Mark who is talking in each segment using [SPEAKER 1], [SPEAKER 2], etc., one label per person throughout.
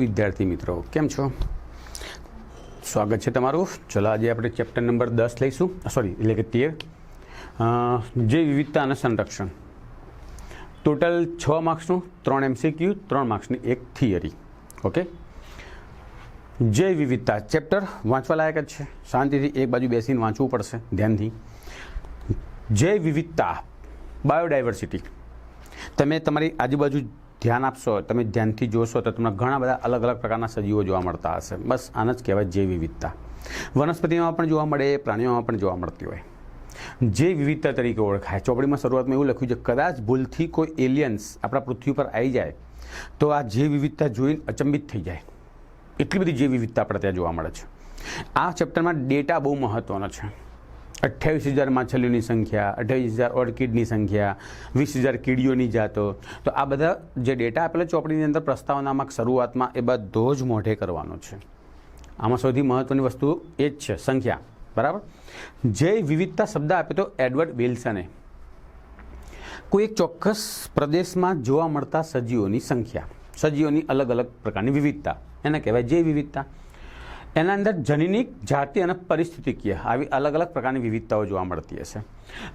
[SPEAKER 1] વિદ્યાર્થી મિત્રો, કેમ છો? સ્વાગત છે તમારું. ચલો આજે આપણે ચેપ્ટર નંબર દસ લઈશું. સોરી એટલે કે તેર. જે વિવિધતા અને સંરક્ષણ. ટોટલ છ માર્ક્સનું ત્રણ એમસીક્યુ ત્રણ માર્ક્સની એક થિયરી ઓકે જય વિવિધતા ચેપ્ટર વાંચવા લાયક જ છે. શાંતિથી એક બાજુ બેસીને વાંચવું પડશે, ધ્યાનથી. જય વિવિધતા બાયોડાયવર્સિટી તમે તમારી આજુબાજુ ધ્યાન આપશો, તમે ધ્યાનથી જોશો તો તમને ઘણા બધા અલગ અલગ પ્રકારના સજીવો જોવા મળતા હશે. બસ આને જ કહેવાય જૈવ વિવિધતા. વનસ્પતિમાં પણ જોવા મળે, પ્રાણીઓમાં પણ જોવા મળતી હોય. જે વિવિધતા તરીકે ઓળખાય. ચોપડીમાં શરૂઆતમાં એવું લખ્યું છે, કદાચ ભૂલથી કોઈ એલિયન્સ આપણા પૃથ્વી પર આવી જાય, તો આ જે વિવિધતા જોઈને અચંબિત થઈ જાય. એટલી બધી જે વિવિધતા આપણે ત્યાં જોવા મળે છે. આ ચેપ્ટરમાં ડેટા બહુ મહત્ત્વનો છે. અઠ્યાવીસ હજાર માછલીઓની સંખ્યા, અઠ્યાવીસ હજાર ઓર્કિડની સંખ્યા, વીસ હજાર કીડીઓની જાતો. તો આ બધા જે ડેટા આપેલા ચોપડીની અંદર પ્રસ્તાવનામાં શરૂઆતમાં એ બધો જ મોઢે કરવાનો છે. આમાં સૌથી મહત્ત્વની વસ્તુ એ જ છે, સંખ્યા. બરાબર? જે વિવિધતા શબ્દ આપ્યો તો એડવર્ડ વિલ્સને. કોઈ એક ચોક્કસ પ્રદેશમાં જોવા મળતા સજીવોની સંખ્યા. સજીવોની અલગ અલગ પ્રકારની વિવિધતા. એને કહેવાય જે વિવિધતા. એના અંદર જનીનિક જાતિ અને પરિસ્થિતિકીય આવી અલગ અલગ પ્રકારની વિવિધતાઓ જોવા મળતી હશે.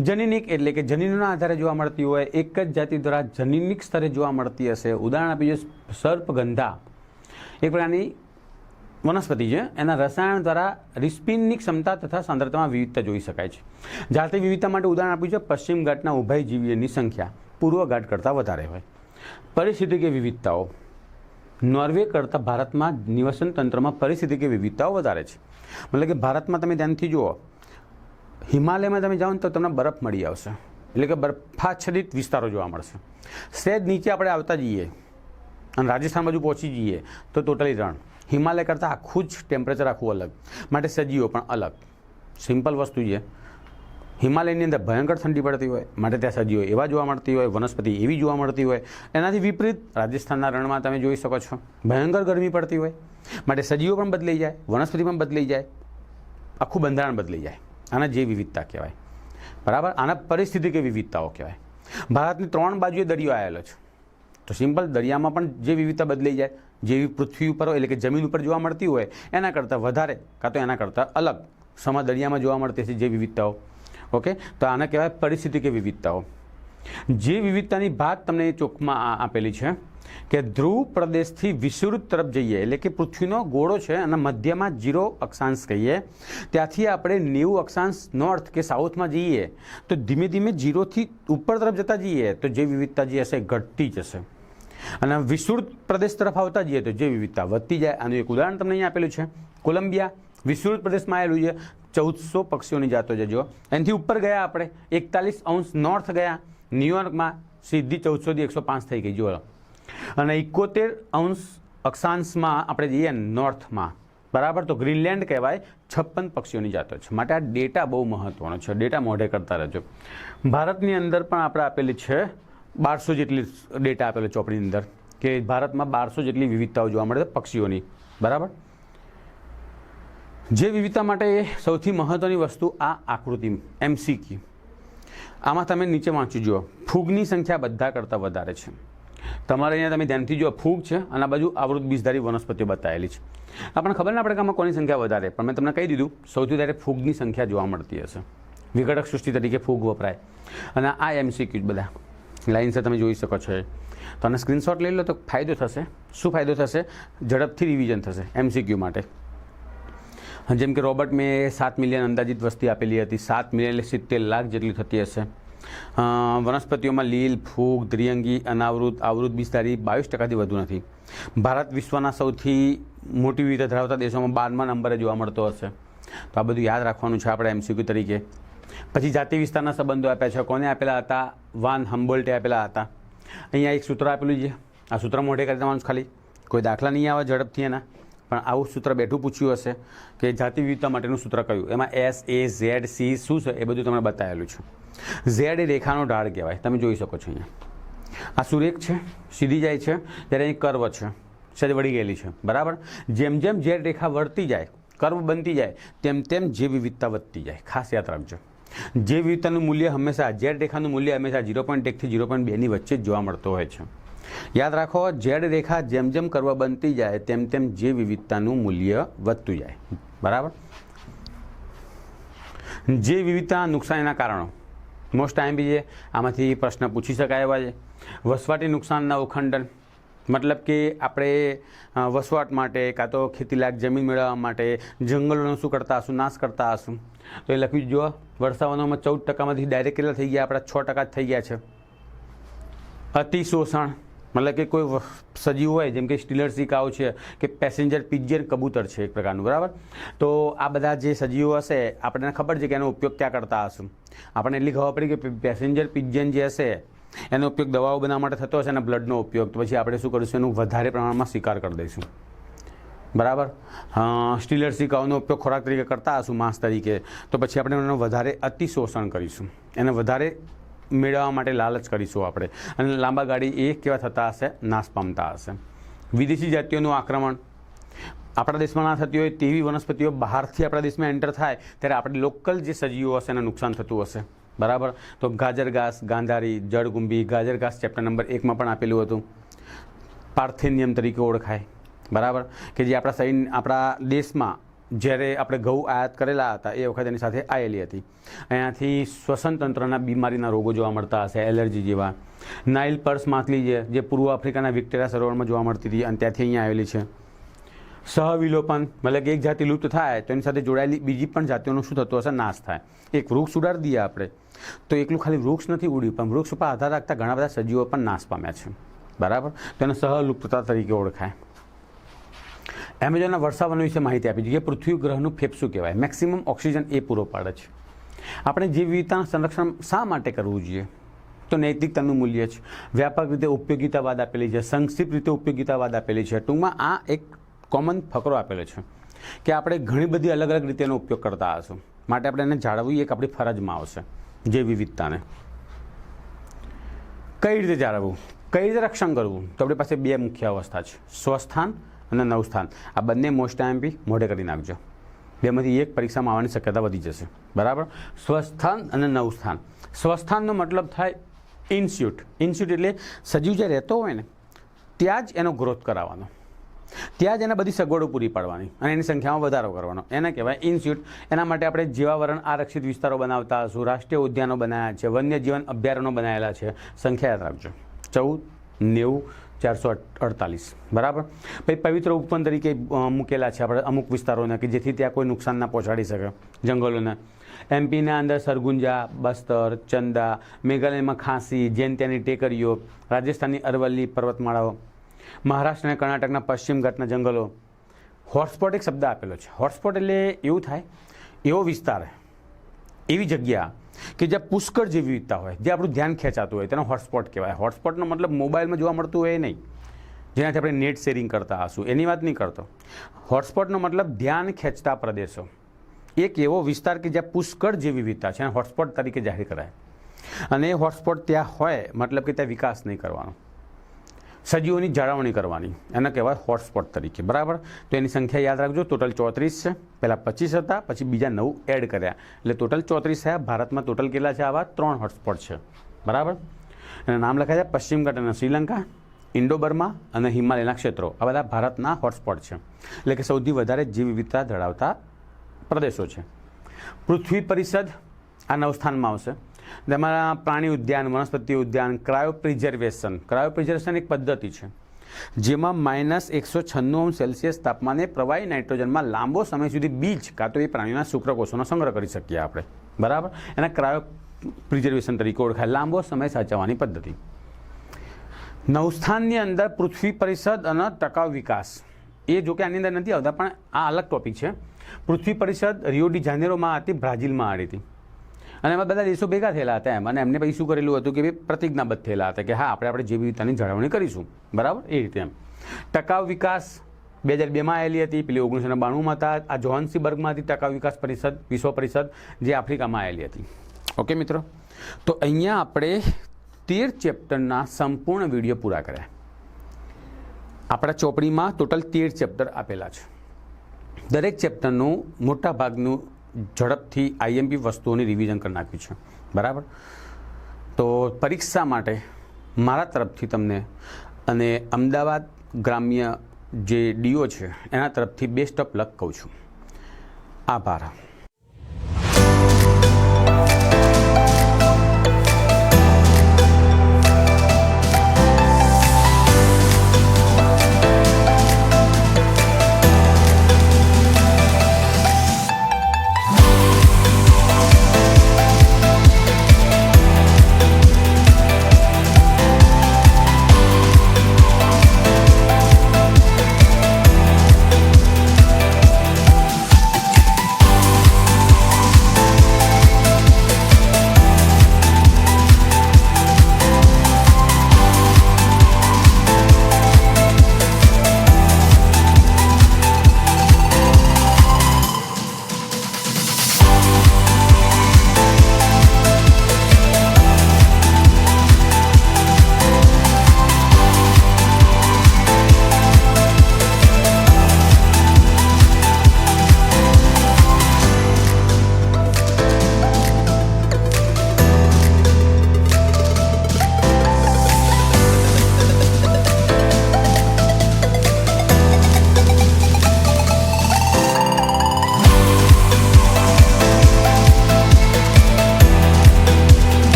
[SPEAKER 1] જનીનિક એટલે કે જનીનોના આધારે જોવા મળતી હોય, એક જ જાતિ દ્વારા જનીનિક સ્તરે જોવા મળતી હશે. ઉદાહરણ આપીએ સર્પગંધા. એક પ્રકારની વનસ્પતિ છે. એના રસાયણ દ્વારા રિસ્પિનની ક્ષમતા તથા સાંદ્રતામાં વિવિધતા જોઈ શકાય છે. જાતિ વિવિધતા માટે ઉદાહરણ આપ્યું છે પશ્ચિમ ઘાટના ઉભયજીવીઓની સંખ્યા પૂર્વ ઘાટ કરતાં વધારે હોય. પરિસ્થિતિકીય વિવિધતાઓ. નોર્વે કરતાં ભારતમાં નિવસન તંત્રમાં પરિસ્થિતિકીય વિવિધતાઓ વધારે છે. મતલબ કે ભારતમાં તમે ધ્યાનથી જુઓ, હિમાલયમાં તમે જાઓ ને તો તમને બરફ મળી આવશે. એટલે કે બરફાચ્છદિત વિસ્તારો જોવા મળશે. સહેજ નીચે આપણે આવતા જઈએ અને રાજસ્થાન બાજુ પહોંચી જઈએ તો ટોટલી રણ. હિમાલય કરતાં આખું જ ટેમ્પરેચર આખું અલગ. માટે સજીવો પણ અલગ. સિમ્પલ વસ્તુ છે. હિમાલયની અંદર ભયંકર ઠંડી પડતી હોય, માટે ત્યાં સજીવો એવા જોવા મળતી હોય, વનસ્પતિ એવી જોવા મળતી હોય. એનાથી વિપરીત રાજસ્થાનના રણમાં તમે જોઈ શકો છો, ભયંકર ગરમી પડતી હોય. માટે સજીવો પણ બદલાઈ જાય, વનસ્પતિ પણ બદલાઈ જાય, આખું બંધારણ બદલાઈ જાય. આના જે વિવિધતા કહેવાય. બરાબર? આના પરિસ્થિતિ કે વિવિધતાઓ કહેવાય. ભારતની ત્રણ બાજુએ દરિયો આવેલો છે. તો સિમ્પલ, દરિયામાં પણ જે વિવિધતા બદલાઈ જાય, જેવી પૃથ્વી ઉપર હોય, એટલે કે જમીન ઉપર જોવા મળતી હોય, એના કરતાં વધારે, કાં તો એના કરતાં અલગ. સમા દરિયામાં જોવા મળતી હશે જે વિવિધતાઓ. ઓકે? તો આને કહેવાય પરિસ્થિતિ કે વિવિધતાઓ. જે વિવિધતાની ભાત તમને ચોખમાં આપેલી છે કે ધ્રુવ પ્રદેશથી વિષુવૃત તરફ જઈએ, એટલે કે પૃથ્વીનો ગોળો છે અને મધ્યમાં જીરો અક્ષાંશ કહીએ, ત્યાંથી આપણે નેવું અક્ષાંશ નોર્થ કે સાઉથમાં જઈએ, તો ધીમે ધીમે જીરોથી ઉપર તરફ જતા જઈએ, તો જે વિવિધતા જે હશે ઘટતી જશે અને વિષુવૃત પ્રદેશ તરફ આવતા જઈએ, તો જે વિવિધતા વધતી જાય, આનું એક ઉદાહરણ તમને અહીંયા આપેલું છે. કોલંબિયા વિષુવૃત પ્રદેશમાં આવેલું છે. ચૌદસો પક્ષીઓની જાતો છે જો એનાથી ઉપર ગયા આપણે. એકતાલીસ અંશ નોર્થ ગયા. ન્યુયોર્કમાં સીધી ચૌદસોથી એકસો પાંચ થઈ ગઈ, જુઓ. અને ઇકોતેર અંશ અક્ષાંશમાં આપણે જઈએ નોર્થમાં બરાબર? તો ગ્રીનલેન્ડ કહેવાય છપ્પન પક્ષીઓની જાતો છે. માટે આ ડેટા બહુ મહત્ત્વનો છે. ડેટા મોઢે કરતા રહેજો. ભારતની અંદર પણ આપણે આપેલી છે બારસો જેટલી ડેટા આપેલો ચોપડીની અંદર. કે ભારતમાં બારસો જેટલી વિવિધતાઓ જોવા મળે છે પક્ષીઓની. બરાબર? જે વિવિધતા માટે સૌથી મહત્ત્વની વસ્તુ આ આકૃતિ એમસીક્યુ આમાં તમે નીચે વાંચી જુઓ. ફૂગની સંખ્યા બધા કરતાં વધારે છે. તમારે અહીંયા તમે ધ્યાનથી જુઓ, ફૂગ છે અને આ બાજુ આવૃત બીજધારી વનસ્પતિઓ બતાવેલી છે. આપણને ખબર ના પડે કે આમાં કોની સંખ્યા વધારે, પણ મેં તમને કહી દીધું, સૌથી વધારે ફૂગની સંખ્યા જોવા મળતી હશે. વિઘટક સૃષ્ટિ તરીકે ફૂગ વપરાય. અને આ એમસીક્યુ બધા. લાઇન્સ તમે જોઈ શકો છો. તો આને સ્ક્રીનશોટ લઈ લો તો ફાયદો થશે. શું ફાયદો થશે? ઝડપથી રિવિઝન થશે એમસીક્યુ માટે. જેમ કે રોબર્ટ મેં સાત મિલિયન અંદાજિત વસ્તી આપેલી હતી. સાત મિલિયન એટલે સિત્તેર લાખ જેટલી થતી હશે. વનસ્પતિઓમાં લીલ, ફૂગ દ્રિયંગી અનાવૃત, આવૃત બિસ્તારી બાવીસ ટકાથી વધુ નથી. ભારત વિશ્વના સૌથી મોટી વિવિધતા ધરાવતા દેશોમાં બારમા નંબરે જોવા મળતો હશે. તો આ બધું યાદ રાખવાનું છે આપણે એમસીક્યુ તરીકે. પછી જાતિ વિસ્તારના સંબંધો આપ્યા છે. કોને આપેલા હતા? વાન હમ્બોલ્ટે આપેલા હતા. અહીંયા એક સૂત્ર આપેલું છે. આ સૂત્ર મોઢે કરી દેવાનું ખાલી. કોઈ દાખલા નહીં આવે ઝડપથી એના. પણ આવું સૂત્ર બેઠું પૂછ્યું હશે કે જાતિ વિવિધતા માટેનું સૂત્ર કયું? એમાં એસ એ ઝેડ સી શું છે? એ બધું તમને બતાવેલું છે. ઝેડ એ રેખાનો ઢાળ કહેવાય. તમે જોઈ શકો છો અહીંયા. આ સુરેખ છે, સીધી જાય છે, ત્યારે અહીં કર્વ છે. સજ વળી ગયેલી છે. બરાબર? જેમ જેમ ઝેડ રેખા વળતી જાય, કર્વ બનતી જાય, તેમ તેમ જે વિવિધતા વધતી જાય. ખાસ યાદ રાખજો. જે વિવિધતાનું મૂલ્ય હંમેશા ઝેડ રેખાનું મૂલ્ય હંમેશા ઝીરો પોઈન્ટ એકથી ઝીરો પોઈન્ટ બેની વચ્ચે જ જોવા મળતો હોય છે. યાદ રાખો ઝેડ રેખા જેમ જેમ કરવા બનતી જાય, તેમ તેમ જે વિવિધતાનું મૂલ્ય વધતું જાય. બરાબર? જે વિવિધતા નુકસાનના કારણો. મોસ્ટ ટાઈમ બી છે આમાંથી પ્રશ્ન પૂછી શકાય એવા છે. વસવાટી નુકસાનના ઉખંડન. મતલબ કે આપણે વસવાટ માટે, કાં તો ખેતીલાયક જમીન મેળવવા માટે, જંગલોનો શું કરતા હશું, નાશ કરતા હશું. તો એ લખ્યું જો વર્ષાવનોમાં ચૌદ ટકામાંથી ડાયરેક્ટ કેટલા થઈ ગયા? આપણા છ ટકા જ થઈ ગયા છે. અતિશોષણ. મતલબ કે કોઈ સજીવ હોય, જેમ કે સ્ટીલર સિકાઓ છે, કે પેસેન્જર પિજિયન કબૂતર છે એક પ્રકારનું, બરાબર? તો આ બધા જે સજીવો હશે, આપણને ખબર છે કે એનો ઉપયોગ ક્યાં કરતા હશું. આપણને એટલી ખબર પડી કે પેસેન્જર પિજિયન જે હશે, એનો ઉપયોગ દવાઓ બનાવવા માટે થતો હશે અને બ્લડનો ઉપયોગ. તો પછી આપણે શું કરીશું? એનું વધારે પ્રમાણમાં સ્વીકાર કરી દઈશું. બરાબર? સ્ટીલર સિકાઓનો ઉપયોગ ખોરાક તરીકે કરતા હશું, માંસ તરીકે. તો પછી આપણે એનું વધારે અતિશોષણ કરીશું. એને વધારે મેળવવા માટે લાલચ કરીશું આપણે. અને લાંબા ગાડી એ કેવા થતા હશે? નાશ પામતા હશે. વિદેશી જાતિઓનું આક્રમણ. આપણા દેશમાં ના થતી હોય તેવી વનસ્પતિઓ બહારથી આપણા દેશમાં એન્ટર થાય, ત્યારે આપણે લોકલ જે સજીવો હશે એને નુકસાન થતું હશે. બરાબર? તો ગાજર ઘાસ ગાંધારી જળગુંબી ગાજર ઘાસ ચેપ્ટર નંબર એકમાં પણ આપેલું હતું. પાર્થેનિયમ તરીકે ઓળખાય. બરાબર? કે જે આપણા શરીર, આપણા દેશમાં જ્યારે આપણે ઘઉં આયાત કરેલા હતા, એ વખત એની સાથે આવેલી હતી. અહીંયાથી શ્વસન તંત્રના બીમારીના રોગો જોવા મળતા હશે, એલર્જી જેવા. નાઇલ પર્સ માછલી છે જે પૂર્વ આફ્રિકાના વિક્ટોરિયા સરોવરમાં જોવા મળતી હતી, અને ત્યાંથી અહીંયા આવેલી છે. સહવિલોપન, મતલબ કે એક જાતિ લુપ્ત થાય, તો એની સાથે જોડાયેલી બીજી પણ જાતિઓનું શું થતું હશે? નાશ થાય. એક વૃક્ષ ઉડાડી દઈએ આપણે, તો એકલું ખાલી વૃક્ષ નથી ઉડ્યું, પણ વૃક્ષ ઉપર આધાર રાખતા ઘણા બધા સજીવો પણ નાશ પામ્યા છે. બરાબર? તો એને સહલુપ્તતા તરીકે ઓળખાય. એમેઝોનના વર્ષાવન વિશે માહિતી આપી. છે પૃથ્વી ગ્રહનું ફેફસું કહેવાય? મેક્સિમમ ઓક્સિજન એ પૂરો પાડે છે. આપણે જીવ વિવિધતાનું સંરક્ષણ શા માટે કરવું જોઈએ? તો નૈતિકતાનું મૂલ્ય છે. વ્યાપક રીતે ઉપયોગિતાવાદ આપેલી છે, સંક્ષિપ્ત રીતે ઉપયોગિતાવાદ આપેલી છે. ટૂંકમાં આ એક કોમન ફકરો આપેલો છે કે આપણે ઘણી બધી અલગ અલગ રીતે એનો ઉપયોગ કરતા હશું. માટે આપણે એને જાળવવું એક આપણી ફરજમાં આવશે, જે વિવિધતાને. કઈ રીતે જાળવવું? કઈ રીતે રક્ષણ કરવું? તો આપણી પાસે બે મુખ્ય અવસ્થા છે. સ્વસ્થાન અને નવસ્થાન આ બંને મોસ્ટ બી મોઢે કરી નાખજો. બેમાંથી એક પરીક્ષામાં આવવાની શક્યતા વધી જશે. બરાબર? સ્વસ્થાન અને નવસ્થાન સ્વસ્થાનનો મતલબ થાય ઇન્સ્યુટ ઇન્સ્યુટ એટલે સજીવ જે રહેતો હોય ને, ત્યાં જ એનો ગ્રોથ કરાવવાનો. ત્યાં જ એને બધી સગવડો પૂરી પાડવાની અને એની સંખ્યામાં વધારો કરવાનો. એને કહેવાય ઇન્સ્યુટ એના માટે આપણે જીવાવરણ આરક્ષિત વિસ્તારો બનાવતા હશું, રાષ્ટ્રીય ઉદ્યાનો બનાવ્યા છે વન્યજીવન અભયારણ્યો બનાવેલા છે. સંખ્યા યાદ રાખજો. ચૌદ, નેવું ચારસો અડતાલીસ. બરાબર? પછી પવિત્ર ઉપવન તરીકે મૂકેલા છે આપણે અમુક વિસ્તારોને કે જેથી ત્યાં કોઈ નુકસાન ના પહોંચાડી શકે જંગલોને. એમપીના અંદર સરગુંજા, બસ્તર, ચંદા, મેઘાલયમાં ખાંસી, જેન ત્યાંની ટેકરીઓ, રાજસ્થાનની અરવલ્લી પર્વતમાળાઓ, મહારાષ્ટ્ર અને કર્ણાટકના પશ્ચિમ ઘાટના જંગલો. હોટસ્પોટ એક શબ્દ આપેલો છે. હોટસ્પોટ એટલે એવું થાય, એવો વિસ્તાર, એવી જગ્યા કે જ્યાં પુષ્કળ જે વિવિધતા હોય, જે આપણું ધ્યાન ખેંચાતું હોય, તેનો હોટસ્પોટ કહેવાય. હોટસ્પોટનો મતલબ મોબાઈલમાં જોવા મળતું હોય નહીં. જેનાથી આપણે નેટ શેરિંગ કરતા હશું. એની વાત નહીં કરતો. હોટસ્પોટનો મતલબ ધ્યાન ખેંચતા પ્રદેશો. એક એવો વિસ્તાર કે જ્યાં પુષ્કળ જે વિવિધતા છે, એને હોટસ્પોટ તરીકે જાહેર કરાય. અને એ હોટસ્પોટ ત્યાં હોય, મતલબ કે ત્યાં વિકાસ નહીં કરવાનો. સજીવોની જાળવણી કરવાની. એને કહેવાય હોટસ્પોટ તરીકે. બરાબર? તો એની સંખ્યા યાદ રાખજો. ટોટલ ચોત્રીસ છે. પહેલાં પચીસ હતા, પછી બીજા નવ એડ કર્યા. એટલે ટોટલ ચોત્રીસ થયા. ભારતમાં ટોટલ કેટલા છે? આવા ત્રણ હોટસ્પોટ છે. બરાબર? એના નામ લખાય છે પશ્ચિમ ઘાટ અને શ્રીલંકા ઇન્ડો બર્મા અને હિમાલયના ક્ષેત્રો. આ બધા ભારતના હોટસ્પોટ છે. એટલે કે સૌથી વધારે જીવ વિવિધતા ધરાવતા પ્રદેશો છે. પૃથ્વી પરિષદ આ નવ સ્થાનમાં આવશે. તેમાં પ્રાણી ઉદ્યાન, વનસ્પતિ ઉદ્યાન, ક્રાયો પ્રિઝર્વેશન. ક્રાયો પ્રિઝર્વેશન એક પદ્ધતિ છે, જેમાં માઇનસ એકસો છન્નું સેલ્સિયસ તાપમાને પ્રવાહી નાઇટ્રોજનમાં લાંબો સમય સુધી બીજ કાં તો એ પ્રાણીના શુક્રકોષોનો સંગ્રહ કરી શકીએ આપણે. બરાબર? એના ક્રાયો પ્રિઝર્વેશન તરીકે ઓળખાય. લાંબો સમય સાચવવાની પદ્ધતિ. નવસ્થાનની અંદર પૃથ્વી પરિષદ અને ટકાઉ વિકાસ. એ જો કે આની અંદર નથી આવતા, પણ આ અલગ ટોપિક છે. પૃથ્વી પરિષદ રિયો ડી જાનેરોમાં હતી, બ્રાઝિલમાં આવી હતી. અને એમાં બધા દેશો ભેગા થયેલા હતા એમ. અને એમને પછી શું કરેલું હતું કે ભાઈ પ્રતિજ્ઞાબદ્ધ થયેલા હતા કે હા, આપણે આપણે જે વિવિધતાની જાળવણી કરીશું. બરાબર? એ રીતે એમ. ટકાઉ વિકાસ બે હજાર બેમાં આવેલી હતી. પેલી ઓગણીસો બાણુંમાં હતા આ જોહાન્સીબર્ગમાં હતી ટકાઉ વિકાસ પરિષદ, વિશ્વ પરિષદ જે આફ્રિકામાં આવેલી હતી. ઓકે મિત્રો? તો અહીંયા આપણે તેર ચેપ્ટરના સંપૂર્ણ વીડિયો પૂરા કર્યા. આપણા ચોપડીમાં ટોટલ તેર ચેપ્ટર આપેલા છે. દરેક ચેપ્ટરનું મોટા ભાગનું ઝડપથી આઈએમપી વસ્તુઓની રિવિઝન કરી નાખ્યું છે. બરાબર? તો પરીક્ષા માટે મારા તરફથી તમને અને અમદાવાદ ગ્રામ્ય જે ડીઓ છે, એના તરફથી બેસ્ટ ઓફ લક કહું છું. આભાર.